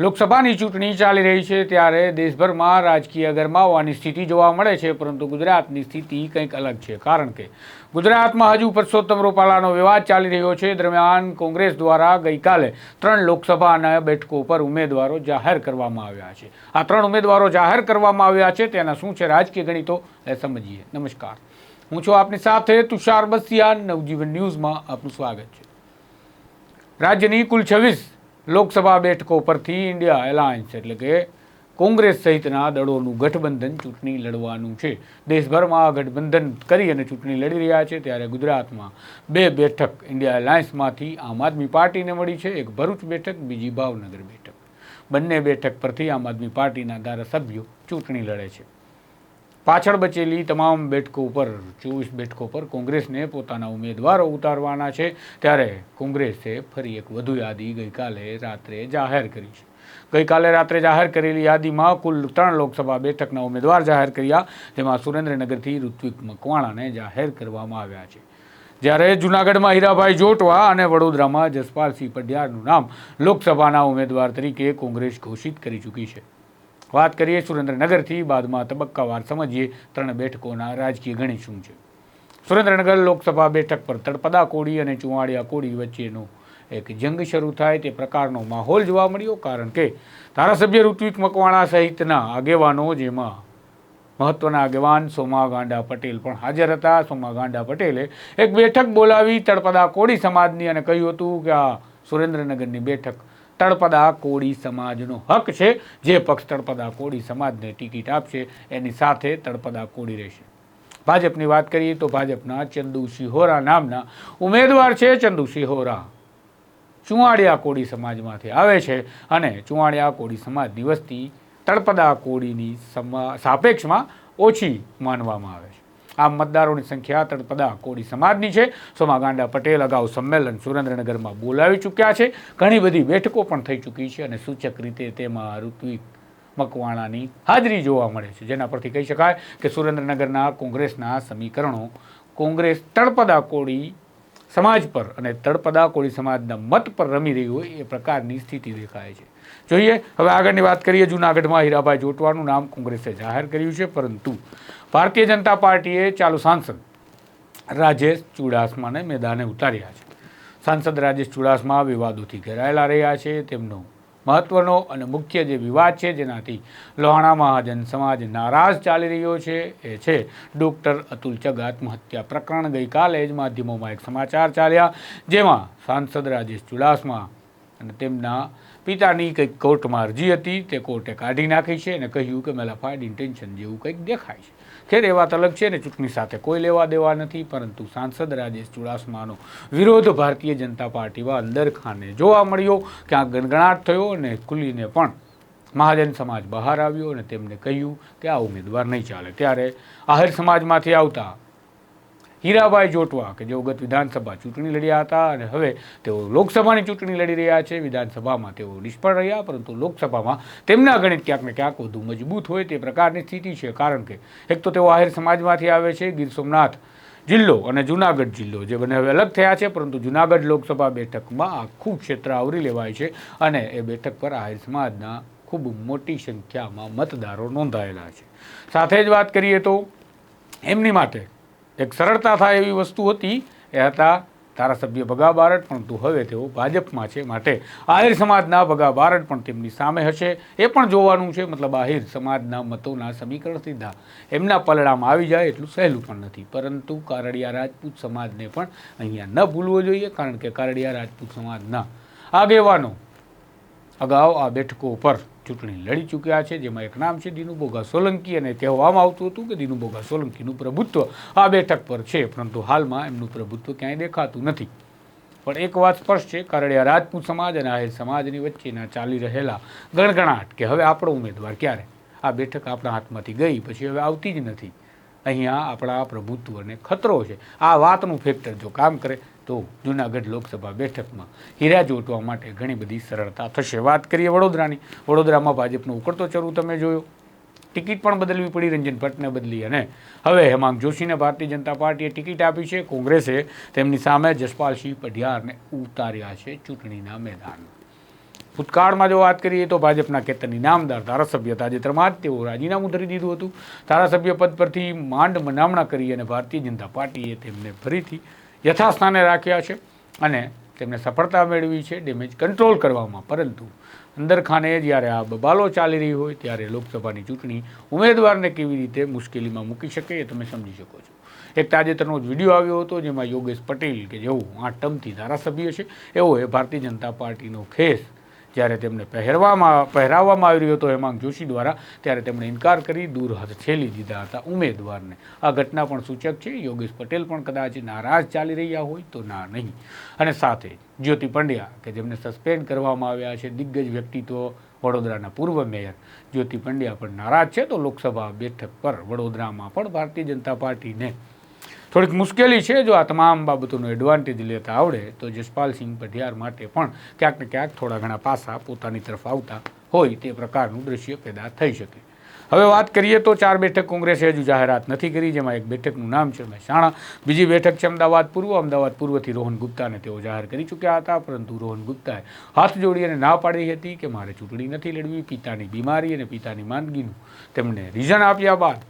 લોકસભાની ચૂંટણી ચાલી રહી છે ત્યારે દેશભરમાં રાજકીય ગરમાવવાની સ્થિતિ જોવા મળે છે, પરંતુ ગુજરાતની સ્થિતિ કંઈક અલગ છે. કારણ કે ગુજરાતમાં હજુ પરસોત્તમ રૂપાલાનો વિવાદ ચાલી રહ્યો છે. દરમિયાન કોંગ્રેસ દ્વારા ગઈકાલે ત્રણ લોકસભાના બેઠકો પર ઉમેદવારો જાહેર કરવામાં આવ્યા છે. આ ત્રણ ઉમેદવારો જાહેર કરવામાં આવ્યા છે. તેના શું છે રાજકીય ગણિતો, એ સમજીએ. નમસ્કાર. હું છું આપની સાથે તુષાર બસિયા નવજીવન ન્યૂઝમાં આપનું સ્વાગત છે. રાજ્યની કુલ છવ્વીસ લોકસભા બેઠકો પરથી ઇન્ડિયા એલાયન્સ એટલે કે કોંગ્રેસ સહિતના દળોનું ગઠબંધન ચૂંટણી લડવાનું છે. દેશભરમાં ગઠબંધન કરી અને ચૂંટણી લડી રહ્યા છે ત્યારે ગુજરાતમાં બે બેઠક ઇન્ડિયા એલાયન્સમાંથી આમ આદમી પાર્ટીને મળી છે, એક ભરૂચ બેઠક, બીજી ભાવનગર બેઠક. બંને બેઠક પરથી આમ આદમી પાર્ટીના ધારાસભ્યો ચૂંટણી લડે છે. પાછળ બચેલી તમામ બેઠકો ઉપર, ચોવીસ બેઠકો પર કોંગ્રેસને પોતાના ઉમેદવારો ઉતારવાના છે. ત્યારે કોંગ્રેસે ફરી એક વધુ યાદી ગઈકાલે રાત્રે જાહેર કરી છે. ગઈકાલે રાત્રે જાહેર કરેલી યાદીમાં કુલ ત્રણ લોકસભા બેઠકના ઉમેદવાર જાહેર કર્યા, જેમાં સુરેન્દ્રનગરથી ઋત્વિક મકવાણાને જાહેર કરવામાં આવ્યા છે. જ્યારે જૂનાગઢમાં હીરાભાઈ જોટવા અને વડોદરામાં જસપાલસિંહ પઢિયારનું નામ લોકસભાના ઉમેદવાર તરીકે કોંગ્રેસ ઘોષિત કરી ચૂકી છે. વાત કરીએ સુરેન્દ્રનગરથી, બાદમાં તબક્કાવાર સમજીએ ત્રણ બેઠકોના રાજકીય ગણિત શું છે. સુરેન્દ્રનગર લોકસભા બેઠક પર તળપદા કોડી અને ચુવાડિયા કોડી વચ્ચેનો એક જંગ શરૂ થાય, તે પ્રકારનો માહોલ જોવા મળ્યો કારણ કે ધારાસભ્ય ઋત્વિક મકવાણા સહિતના આગેવાનો જેમાં મહત્વના આગેવાન સોમા ગાંડા પટેલ પણ હાજર હતા. સોમા ગાંડા પટેલે એક બેઠક બોલાવી તળપદા કોડી સમાજની અને કહ્યું હતું કે આ સુરેન્દ્રનગરની બેઠક તળપદા કોળી સમાજનો હક છે. જે પક્ષ તળપદા કોળી સમાજને ટિકિટ આપશે, એની સાથે તળપદા કોળી રહેશે. ભાજપની વાત કરીએ તો ભાજપના ચંદુ સિહોરા નામના ઉમેદવાર છે. ચંદુ સિહોરા ચુવાડિયા કોળી સમાજમાંથી આવે છે અને ચુવાડિયા કોળી સમાજની વસ્તી તળપદા કોળીની સાપેક્ષમાં ઓછી માનવામાં આવે છે. આમ મતદારોની સંખ્યા તળપદા કોળી સમાજની છે. સોમા ગાંડા પટેલ અગાઉ સંમેલન સુરેન્દ્રનગરમાં બોલાવી ચૂક્યા છે. ઘણી બધી બેઠકો પણ થઈ ચૂકી છે અને સૂચક રીતે તેમાં ઋત્વિક મકવાણાની હાજરી જોવા મળે છે. જેના પરથી કહી શકાય કે સુરેન્દ્રનગરના કોંગ્રેસના સમીકરણો કોંગ્રેસ તળપદા કોળી સમાજ પર અને તળપદા કોળી સમાજના મત પર રમી રહી હોય એ પ્રકારની સ્થિતિ દેખાય છે. જોઈએ, હવે આગળની વાત કરીએ, જૂનાગઢમાં હીરાભાઈ જોટવાનું નામ કોંગ્રેસે જાહેર કર્યું છે, પરંતુ ભારતીય જનતા પાર્ટીએ ચાલુ સાંસદ રાજેશ ચુડાસમાને મેદાને ઉતાર્યા છે. સાંસદ રાજેશ ચુડાસમા વિવાદોથી ઘેરાયેલા રહ્યા છે, તેમનો મહત્વનો અને મુખ્ય જે વિવાદ છે જેનાથી લોહાણા મહાજન સમાજ નારાજ ચાલી રહ્યો છે એ છે ડૉક્ટર અતુલ ચગ આત્મહત્યા પ્રકરણ ગઈકાલે જ માધ્યમોમાં એક સમાચાર ચાલ્યા જેમાં સાંસદ રાજેશ ચુડાસમા અને તેમના પિતાની કંઈક કોર્ટમાં અરજી હતી તે કોર્ટે કાઢી નાખી છે અને કહ્યું કે મેલાફાઇડ ઇન્ટેન્શન જેવું કંઈક દેખાય છે. ખેર એ વાત અલગ છે ને, ચૂંટણી સાથે કોઈ લેવા દેવા નથી, પરંતુ સાંસદ રાજેશ ચુડાસમાનો વિરોધ ભારતીય જનતા પાર્ટીમાં અંદર ખાને જોવા મળ્યો, ક્યાંક ગણગણાટ થયો અને ખુલીને પણ મહાજન સમાજ બહાર આવ્યો અને તેમને કહ્યું કે આ ઉમેદવાર નહીં ચાલે. ત્યારે આહિર સમાજમાંથી આવતા હીરાભાઈ જોટવા કે જેઓ ગત વિધાનસભા ચૂંટણી લડ્યા હતા અને હવે તેઓ લોકસભાની ચૂંટણી લડી રહ્યા છે. વિધાનસભામાં તેઓ નિષ્ફળ રહ્યા, પરંતુ લોકસભામાં તેમના ગણિત ક્યાંક ને ક્યાંક વધુ મજબૂત હોય તે પ્રકારની સ્થિતિ છે. કારણ કે એક તો તેઓ આહિર સમાજમાંથી આવે છે, ગીર સોમનાથ જિલ્લો અને જુનાગઢ જિલ્લો જે બંને હવે અલગ થયા છે, પરંતુ જુનાગઢ લોકસભા બેઠકમાં આખું ક્ષેત્ર આવરી લેવાય છે અને એ બેઠક પર આહિર સમાજના ખૂબ મોટી સંખ્યામાં મતદારો નોંધાયેલા છે. સાથે જ વાત કરીએ તો એમની માટે એક સરળતા થાય એવી વસ્તુ હતી. એ હતા ધારાસભ્ય ભગા બારડ, પરંતુ હવે તેઓ ભાજપમાં છે માટે. આહિર સમાજના ભગા બારડ પણ તેમની સામે હશે. એ પણ જોવાનું છે, મતલબ આહિર સમાજના મતોના સમીકરણ સીધા. એમના પલડામાં આવી જાય એટલું સહેલું પણ નથી. પરંતુ કારડિયા રાજપૂત સમાજને પણ અહીંયા ન ભૂલવો જોઈએ, કારણ કે કારડિયા રાજપૂત સમાજના આગેવાનો અગાઉ આ બેઠકો પર ચૂંટણી લડી ચૂક્યા છે, જેમાં એક નામ છે દીનુ બોગા સોલંકી અને કહેવામાં આવતું હતું કે દીનુ બોગા સોલંકીનું પ્રભુત્વ આ બેઠક પર છે, પરંતુ હાલમાં એમનું પ્રભુત્વ ક્યાંય દેખાતું નથી. પણ એક વાત સ્પષ્ટ છે, કારડિયા રાજપૂત સમાજ અને આહિર સમાજની વચ્ચેના ચાલી રહેલા ગણગણાટ કે હવે આપણો ઉમેદવાર ક્યારે? આ બેઠક આપણા હાથમાંથી ગઈ, પછી હવે આવતી જ નથી. અહીંયા આપણા પ્રભુત્વને ખતરો છે. આ વાતનું ફેક્ટર જો કામ કરે તો જૂનાગઢ લોકસભા બેઠકમાં હીરા જોટવા માટે ઘણી બધી સરળતા થશે. વાત કરીએ વડોદરાની. વડોદરામાં ભાજપનો ઉકળતો ચરુ તમે જોયો. ટિકિટ પણ બદલવી પડી, રંજન ભટ્ટને બદલી. અને હવે હેમાંગ જોશીને ભારતીય જનતા પાર્ટીએ ટિકિટ આપી છે. કોંગ્રેસે તેમની સામે જસપાલસિંહ પઢિયારને ઉતાર્યા છે ચૂંટણીના મેદાનમાં. ભૂતકાળમાં જો વાત કરીએ તો ભાજપના કેતન નામદાર ધારાસભ્ય તાજેતરમાં જ તેઓ રાજીનામું ધરી દીધું હતું. ધારાસભ્ય પદ પરથી માંડ મનામણા કરી અને ભારતીય જનતા પાર્ટીએ તેમને ફરીથી યથાસ્થાને રાખ્યા છે અને તેમને સફળતા મેળવી છે, ડેમેજ કંટ્રોલ કરવામાં. પરંતુ અંદરખાને જ્યારે આ બબાલો ચાલી રહી હોય ત્યારે લોકસભાની ચૂંટણી ઉમેદવારને કેવી રીતે મુશ્કેલીમાં મૂકી શકે એ તમે સમજી શકો છો. એક તાજેતરનો જ વીડિયો આવ્યો હતો જેમાં યોગેશ પટેલ કે જેઓ આ ટર્મથી ધારાસભ્ય છે, એઓએ ભારતીય જનતા પાર્ટીનો ખેસ જ્યારે તેમને પહેરવામાં, પહેરાવવામાં આવી રહ્યો હતો હેમાંગ જોશી દ્વારા, ત્યારે તેમણે ઇનકાર કરી, દૂર હાથ છેલી દીધા હતા ઉમેદવારને. આ ઘટના પણ સૂચક છે. યોગેશ પટેલ પણ કદાચ નારાજ ચાલી રહ્યા હોય તો ના નહીં. અને સાથે જ્યોતિ પંડ્યા, કે જેમને સસ્પેન્ડ કરવામાં આવ્યા છે, દિગ્ગજ વ્યક્તિત્વ વડોદરાના પૂર્વ મેયર. જ્યોતિ પંડ્યા પણ નારાજ છે, તો લોકસભા બેઠક પર વડોદરામાં પણ ભારતીય જનતા પાર્ટીને થોડીક મુશ્કેલી છે જો આ તમામ બાબતોનો એડવાન્ટેજ લેતા આવડે, તો જસપાલસિંહ પઢિયાર માટે પણ ક્યાંક ને ક્યાંક થોડા ઘણા પાસા પોતાની તરફ આવતા હોય તે પ્રકારનું દ્રશ્ય પેદા થઈ શકે. હવે વાત કરીએ તો ચાર બેઠક કોંગ્રેસે હજુ જાહેરાત નથી કરી, જેમાં એક બેઠકનું નામ છે મહેસાણા બીજી બેઠક છે અમદાવાદ પૂર્વ, અમદાવાદ પૂર્વથી રોહન ગુપ્તાને તેઓ જાહેર કરી ચૂક્યા હતા, પરંતુ રોહન ગુપ્તાએ હાથ જોડી અને ના પાડી હતી કે મારે ચૂંટણી નથી લડવી, પિતાની બીમારી અને પિતાની માંદગીનું તેમણે રીઝન આપ્યા બાદ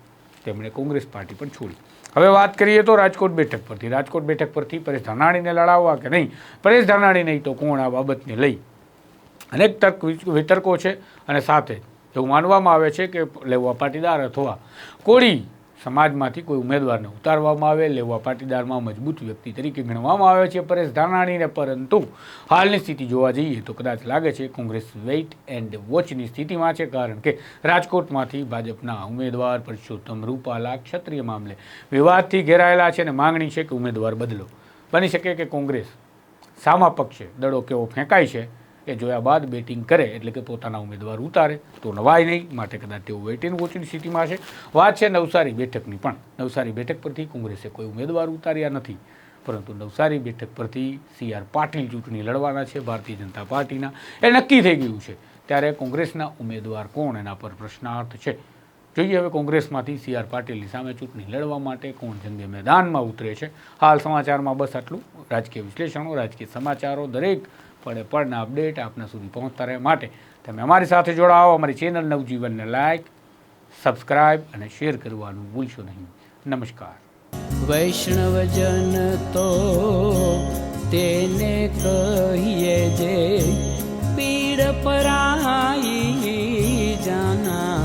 તેમણે કોંગ્રેસ પાર્ટી પણ છોડી. હવે વાત કરીએ તો રાજકોટ બેઠક પરથી. રાજકોટ બેઠક પરથી પરેશ ધાનાણીને લડાવવા કે નહીં? પરેશ ધાનાણી નહીં તો કોણ આ બાબતને લઈ? અનેક તર્ક વિતર્કો છે અને સાથે એવું માનવામાં આવે છે કે લેવા પાટીદાર અથવા કોળી સમાજમાંથી કોઈ ઉમેદવારને ઉતારવામાં આવે, લેવા પાટીદારમાં મજબૂત વ્યક્તિ તરીકે ગણવામાં આવે છે પરેશ ધાનાણીને. પરંતુ હાલની સ્થિતિ જોવા જઈએ તો કદાચ લાગે છે કોંગ્રેસ વેઇટ એન્ડ વોચની સ્થિતિમાં છે, કારણ કે રાજકોટમાંથી ભાજપના ઉમેદવાર પરસોત્તમ રૂપાલા ક્ષત્રિય મામલે વિવાદથી ઘેરાયેલા છે અને માંગણી છે કે ઉમેદવાર બદલો. બની શકે કે કોંગ્રેસ સામા પક્ષે દડો કેવો ફેંકાય છે એ જોયા બાદ બેટિંગ કરે એટલે કે પોતાના ઉમેદવાર ઉતારે. તો નવાય નહીં, માટે કદાચ તેઓ વેઇટ એન્ડ વોચની સ્થિતિમાં છે. વાત છે નવસારી બેઠકની પણ. નવસારી બેઠક પરથી કોંગ્રેસે કોઈ ઉમેદવાર ઉતાર્યા નથી. પરંતુ નવસારી બેઠક પરથી સી આર પાટીલ ચૂંટણી લડવાના છે, ભારતીય જનતા પાર્ટીના. એ નક્કી થઈ ગયું છે. ત્યારે કોંગ્રેસના ઉમેદવાર કોણ? એના પર પ્રશ્નાર્થ છે. જોઈએ હવે કોંગ્રેસમાંથી સી આર પાટીલની સામે ચૂંટણી લડવા માટે કોણ જંગે મેદાનમાં ઉતરે છે. હાલ સમાચારમાં બસ આટલું. રાજકીય વિશ્લેષણો, રાજકીય સમાચારો દરેક પડે પડના અપડેટ આપના સુધી પહોંચતા રહે માટે તમે અમારી સાથે જોડાઓ, અમારી ચેનલ નવજીવનને લાઈક, સબસ્ક્રાઇબ અને શેર કરવાનું ભૂલશો નહીં. નમસ્કાર. વૈષ્ણવજન તો તેને કહીએ જે પીડ પરાઈ જાના